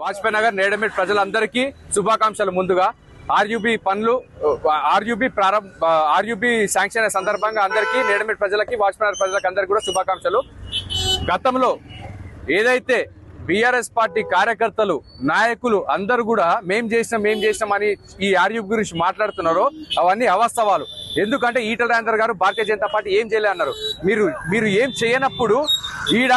వాజ్పేయి నగర్ నేడమిట్ ప్రజలందరికీ శుభాకాంక్షలు ముందుగా. ఆర్యూబీ పనులు ఆర్యుబి ప్రారంభ ఆర్యుబి శాంక్షన్ అయిన సందర్భంగా అందరికీ నేడమిట్ ప్రజలకి వాజ్పేయి నగర్ ప్రజలకి అందరికీ కూడా శుభాకాంక్షలు. గతంలో ఏదైతే బీఆర్ఎస్ పార్టీ కార్యకర్తలు నాయకులు అందరూ కూడా మేం చేసినాం మేం చేసినాం అని ఈ ఆర్యుబి గురించి మాట్లాడుతున్నారో అవన్నీ అవాస్తవాలు ఎందుకంటే ఈటల రాజేందర్ గారు భారతీయ జనతా పార్టీ ఏం చేయలే అన్నారు. మీరు మీరు ఏం చేయనప్పుడు ఈడ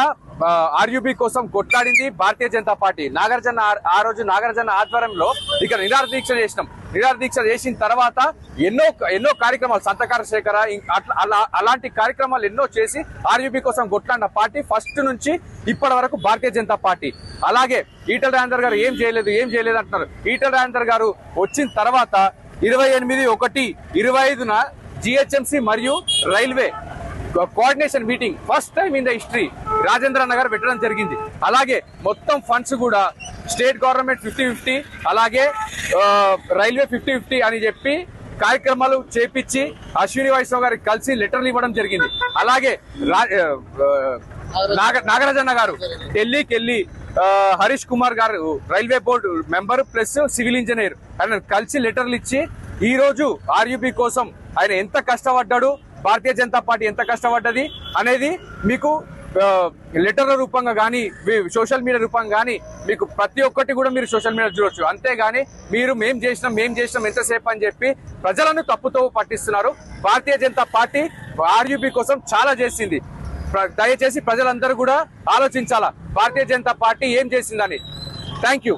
ఆర్యూబీ కోసం కొట్లాడింది భారతీయ జనతా పార్టీ. నాగార్జున ఆ- రోజు నాగార్జున ఆధ్వర్యంలో ఇక్కడ నిరాదీక్ష దీక్ష చేసినాం. నిరాదీక్ష దీక్ష చేసిన తర్వాత ఎన్నో ఎన్నో కార్యక్రమాలు సంతకార శేఖర అలా అలాంటి కార్యక్రమాలు ఎన్నో చేసి ఆర్యూబీ కోసం కొట్లాడిన పార్టీ ఫస్ట్ నుంచి ఇప్పటి వరకు భారతీయ జనతా పార్టీ. అలాగే ఈటల రాజేందర్ గారు ఏం చేయలేదు ఏం చేయలేదు అంటున్నారు. ఈటల రాజేందర్ గారు వచ్చిన తర్వాత ఇరవై ఎనిమిది ఒకటి ఇరవై ఐదున జిహెచ్ఎంసి మరియు railway coordination meeting first time in the history Rajendra Nagar పెట్టడం జరిగింది. అలాగే మొత్తం ఫండ్స్ కూడా స్టేట్ గవర్నమెంట్ ఫిఫ్టీ ఫిఫ్టీ అలాగే రైల్వే ఫిఫ్టీ ఫిఫ్టీ అని చెప్పి కార్యక్రమాలు చేపించి అశ్విని వైష్ణవ్ గారికి కలిసి లెటర్లు ఇవ్వడం జరిగింది. అలాగే నాగ నాగరాజన్న గారు ఢిల్లీకి వెళ్ళి హరీష్ కుమార్ గారు railway board member plus civil engineer ఆయన కలిసి లెటర్లు ఇచ్చి ఈ రోజు ఆర్యుబి కోసం ఆయన ఎంత కష్టపడ్డాడు భారతీయ జనతా పార్టీ ఎంత కష్టపడ్డది అనేది మీకు లెటర్ల రూపంగా కానీ సోషల్ మీడియా రూపంగా కానీ మీకు ప్రతి ఒక్కటి కూడా మీరు సోషల్ మీడియా చూడొచ్చు. అంతేగాని మీరు మేం చేసినాం మేం చేసినాం ఎంతసేపు అని చెప్పి ప్రజలను తప్పుతో పట్టిస్తున్నారు. భారతీయ జనతా పార్టీ ఆర్యూబీ కోసం చాలా చేసింది. దయచేసి ప్రజలందరూ కూడా ఆలోచించాలా? భారతీయ జనతా పార్టీ ఏం చేసిందని? Thank you.